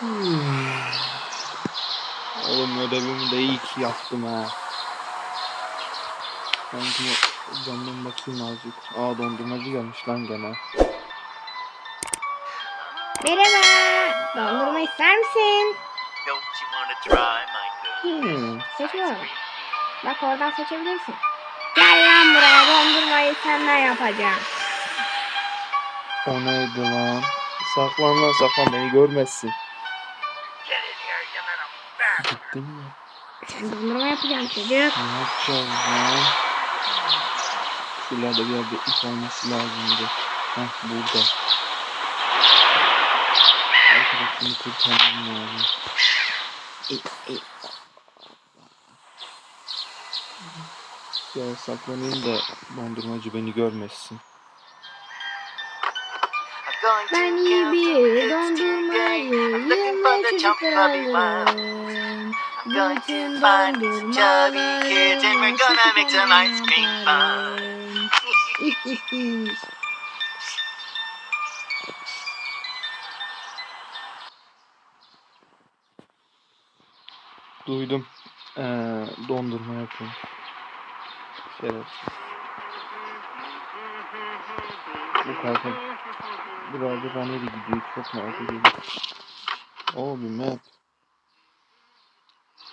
Hmm. Oğlum ödevimi de iyi ki yaptım ha. Ben şimdi camdan bakayım azıcık. Aa dondurmacı gelmiş lan gene. Merhaba. Dondurma ister misin? Hmm. Seçiyorum. Bak oradan seçebilirsin. Gel buraya dondurmayı senden yapacağım. O neydi lan? Saklan lan saklan beni görmezsin. Gittin mi? Dondurma yapacağım çocuk. Ne yapacağız lan? Şuralarda bir yerde ip olması lazımdı. Heh burada. Arkadaşımı kurtarmam lazım. Ey, ey. Ya saklanayım da dondurmacı beni görmesin. Ben iyi bir the kids today. dondurmayı I'm looking for yıllar the chump çocuklar puppy one. alırım. I'm going to Bütün fun. fun. Duydum. Ee, dondurma yapıyorum. Şerefsiz. Bu kalka biraz da nereye gidiyor çok merak ediyorum. Oo bir map.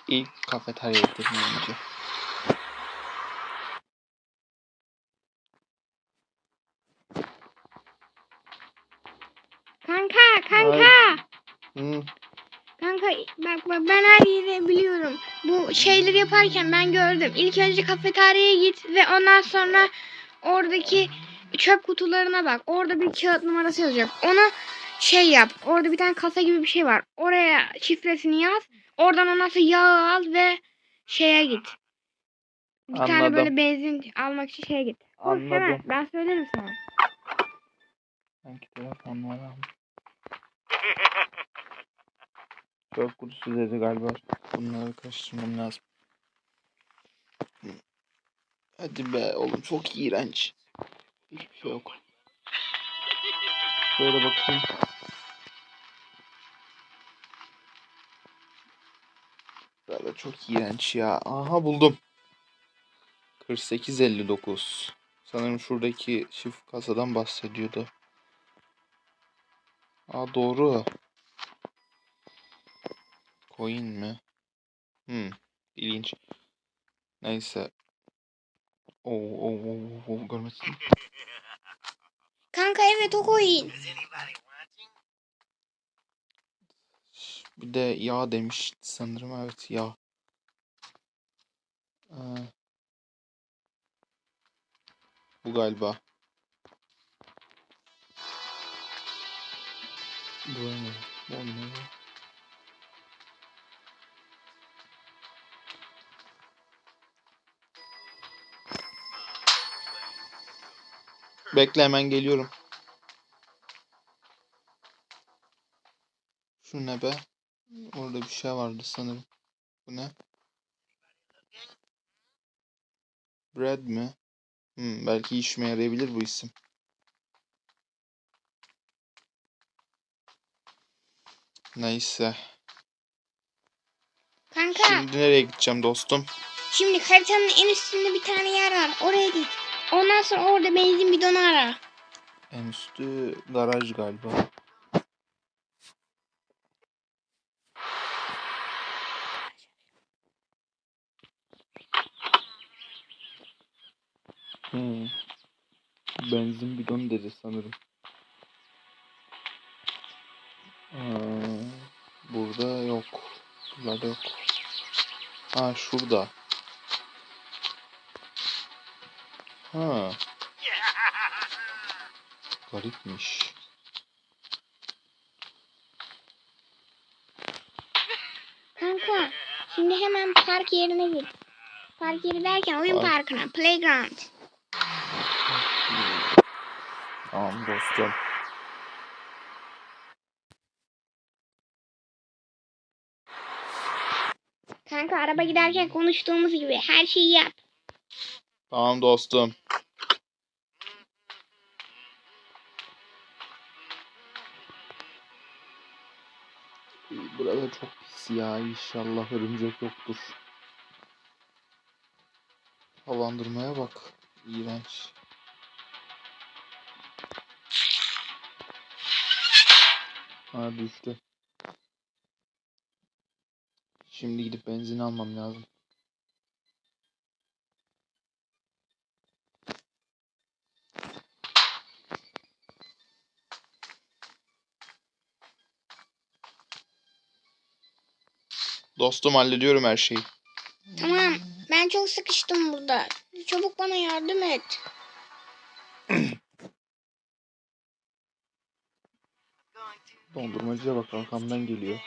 İlk kafeteryaya gidelim önce. Kanka bak, bak ben her yeri biliyorum. Bu şeyleri yaparken ben gördüm. İlk önce kafeteryaya git ve ondan sonra oradaki çöp kutularına bak. Orada bir kağıt numarası yazacak. Onu şey yap. Orada bir tane kasa gibi bir şey var. Oraya şifresini yaz. Oradan ondan sonra yağ al ve şeye git. Bir tane Anladım. böyle benzin almak için şeye git. Koş hemen Anladım. ben söylerim sana. Sanki telefon Çöp kutusu dedi galiba. Bunları karıştırmam lazım. Hadi be oğlum çok iğrenç. Hiçbir şey yok. Şöyle bakayım. Böyle çok iğrenç ya. Aha buldum. 48.59. Sanırım şuradaki çift kasadan bahsediyordu. Aa doğru. Coin mi? Hmm. İlginç. Neyse. Oo, oo, oo, oo, görmesin. Kanka evet o coin. Bir de yağ demişti sanırım. Evet yağ. Ee, bu galiba. Bu ne? Bu ne? Bekle hemen geliyorum. Şu ne be? Orada bir şey vardı sanırım. Bu ne? Bread mi? Hmm, belki işime yarayabilir bu isim. Neyse. Kanka. Şimdi nereye gideceğim dostum? Şimdi haritanın en üstünde bir tane yer var. Oraya git. Ondan sonra orada benzin bidonu ara. En üstü garaj galiba. Hmm. Benzin bidonu dedi sanırım. Aa, burada yok. Buralarda yok. Ha şurada. Ha. Garipmiş. Kanka şimdi hemen park yerine git. Park yeri derken oyun Park. parkına. Playground. Tamam dostum. Kanka araba giderken konuştuğumuz gibi her şeyi yap. Tamam dostum. Burada çok pis ya. İnşallah örümcek yoktur. Havalandırmaya bak. İğrenç. Ha düştü. Şimdi gidip benzin almam lazım. Dostum hallediyorum her şeyi. Tamam. Ben çok sıkıştım burada. Çabuk bana yardım et. Dondurmacıya bak arkamdan geliyor.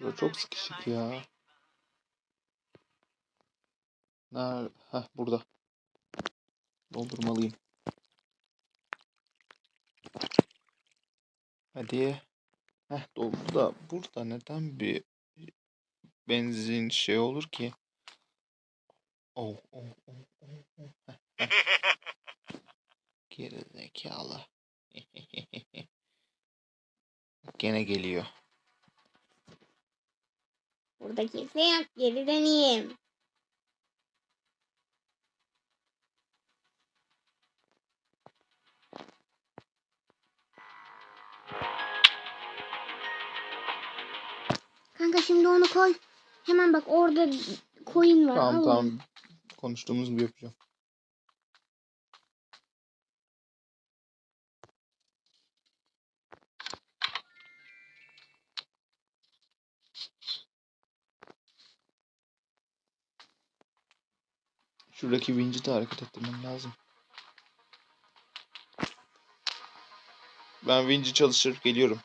Burada çok sıkışık ya. Nerede? Heh burada. Doldurmalıyım. Hadi. Heh doldu da burada neden bir benzin şey olur ki? Oh oh oh oh. oh. Geri zekalı. Gene geliyor. Burada kimse yok. Geri döneyim. Şimdi onu koy. Hemen bak orada coin var. Tamam al tamam. onu. Konuştuğumuz gibi yapacağım. Şuradaki vinci de hareket ettirmem lazım. Ben vinci çalıştırıp geliyorum.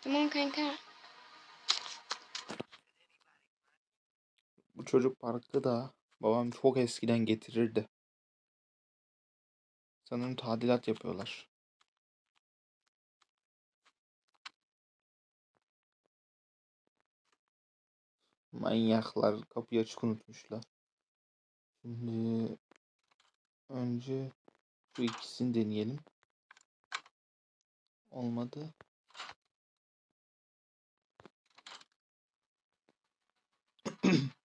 Tamam kanka. Bu çocuk parkı da babam çok eskiden getirirdi. Sanırım tadilat yapıyorlar. Manyaklar kapıyı açık unutmuşlar. Şimdi önce bu ikisini deneyelim. Olmadı.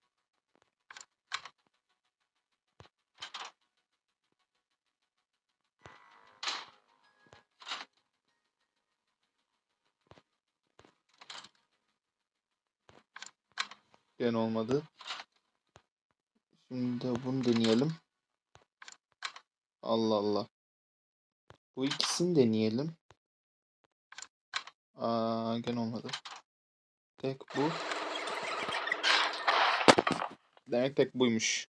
Gene olmadı. Şimdi de bunu deneyelim. Allah Allah. Bu ikisini deneyelim. Aa, gene olmadı. Tek bu. Demek tek buymuş.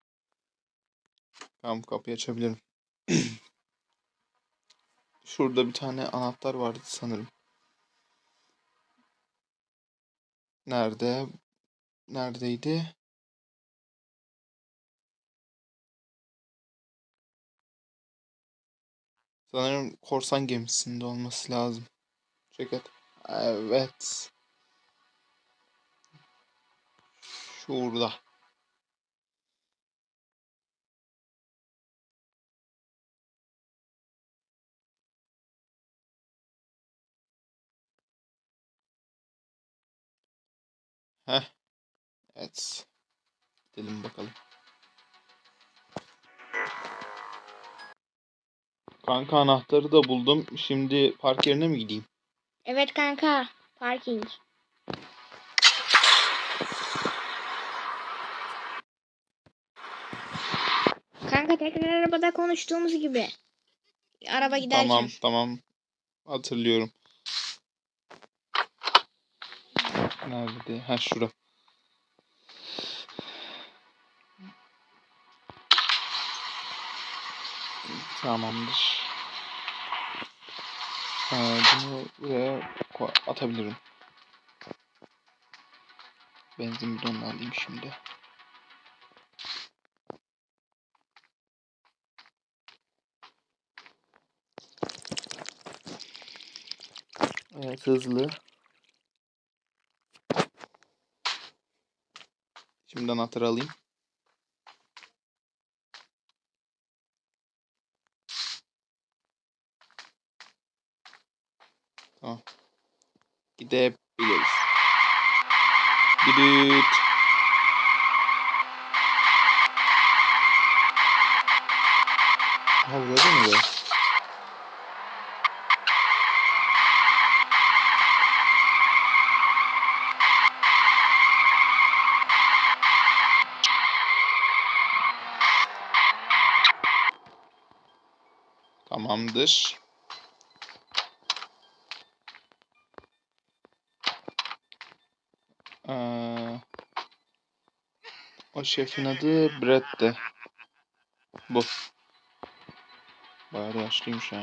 Tamam kapıyı açabilirim. Şurada bir tane anahtar vardı sanırım. Nerede? Neredeydi? Sanırım korsan gemisinde olması lazım. Ceket. Evet. Şurada. Heh. Evet. Gidelim bakalım. Kanka anahtarı da buldum. Şimdi park yerine mi gideyim? Evet kanka. Parking. Kanka tekrar arabada konuştuğumuz gibi. Araba giderken. Tamam tamam. Hatırlıyorum. Nerede? Ha şura. Tamamdır. Ee, bunu buraya atabilirim. Benzin bidonunu alayım şimdi. Evet hızlı. Şimdi anahtarı alayım. Gidebiliriz. Düdüt. Ha burada mı? Tamamdır. O şefin adı Brett'ti. Bu. Bayağı da yaşlıymış ha.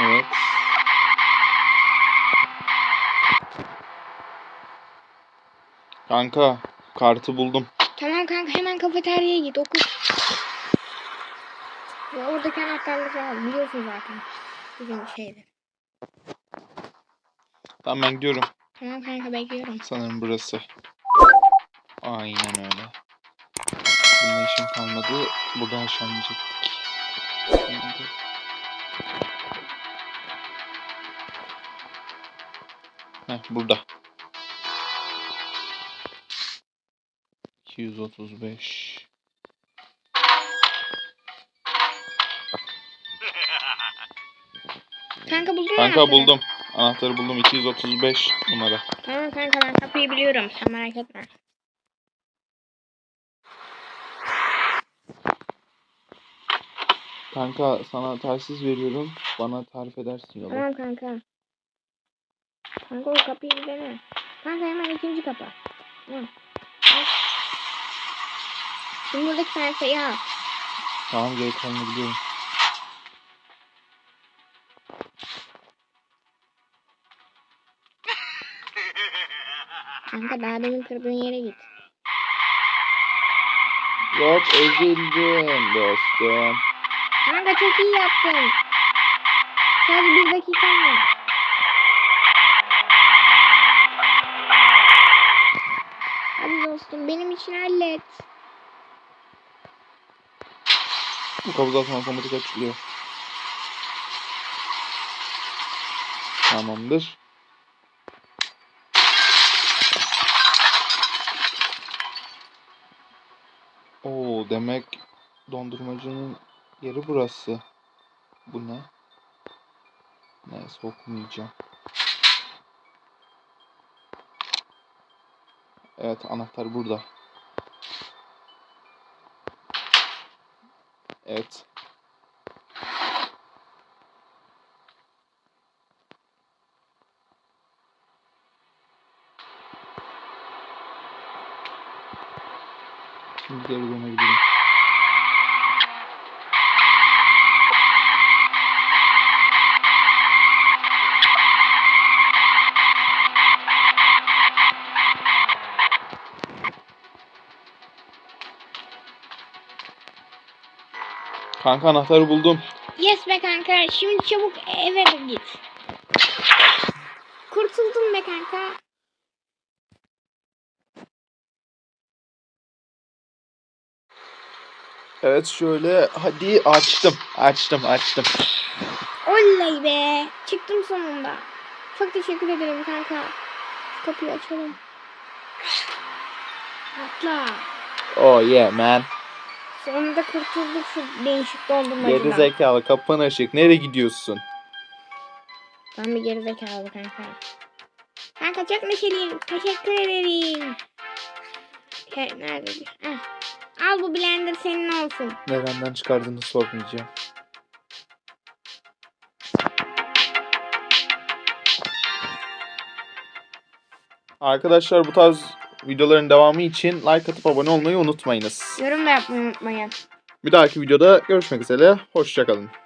Evet. Kanka, kartı buldum. Hemen kafeteryaya git oku. Ve oradaki anahtarları al. Biliyorsun zaten. Bizim şeyde. Tamam ben gidiyorum. Tamam kanka bekliyorum. Sanırım burası. Aynen öyle. Bununla işim kalmadı. Burada aşağı inecektik. Heh, burada. 235. Kanka buldun mu Kanka anahtarı? buldum. Anahtarı buldum. 235 numara. Tamam kanka ben kapıyı biliyorum. Sen merak etme. Kanka sana telsiz veriyorum. Bana tarif edersin yolu. Tamam kanka. Kanka o kapıyı bir dene. Kanka hemen ikinci kapı. Hı. Al. Buradaki penseyi al. Tamam geri kalanını biliyorum. Kanka daha demin kırdığın yere git. Yok ezildim dostum. Kanka çok iyi yaptın. Sadece bir dakikan var. Hadi dostum benim için hallet. Bu kapı zaten otomatik açılıyor. Tamamdır. Oo demek dondurmacının yeri burası. Bu ne? Neyse okumayacağım. Evet anahtar burada. Evet. Şimdi geri. Kanka anahtarı buldum. Yes be kanka. Şimdi çabuk eve de git. Kurtuldun be kanka. Evet şöyle hadi açtım. Açtım açtım. Oley be. Çıktım sonunda. Çok teşekkür ederim kanka. Şu kapıyı açalım. Atla. Oh yeah man. Sonunda kurtulduk şu değişik Geri dondurmacıdan. zekalı kapın açık. Nereye gidiyorsun? Ben bir gerizekalı kanka. Kanka çok neşeliyim. Teşekkür ederim. Şey, nerede? Heh. Al bu blender senin olsun. Nereden çıkardığını sormayacağım. Arkadaşlar bu tarz videoların devamı için like atıp abone olmayı unutmayınız. Yorum da yapmayı unutmayın. Bir dahaki videoda görüşmek üzere. Hoşçakalın.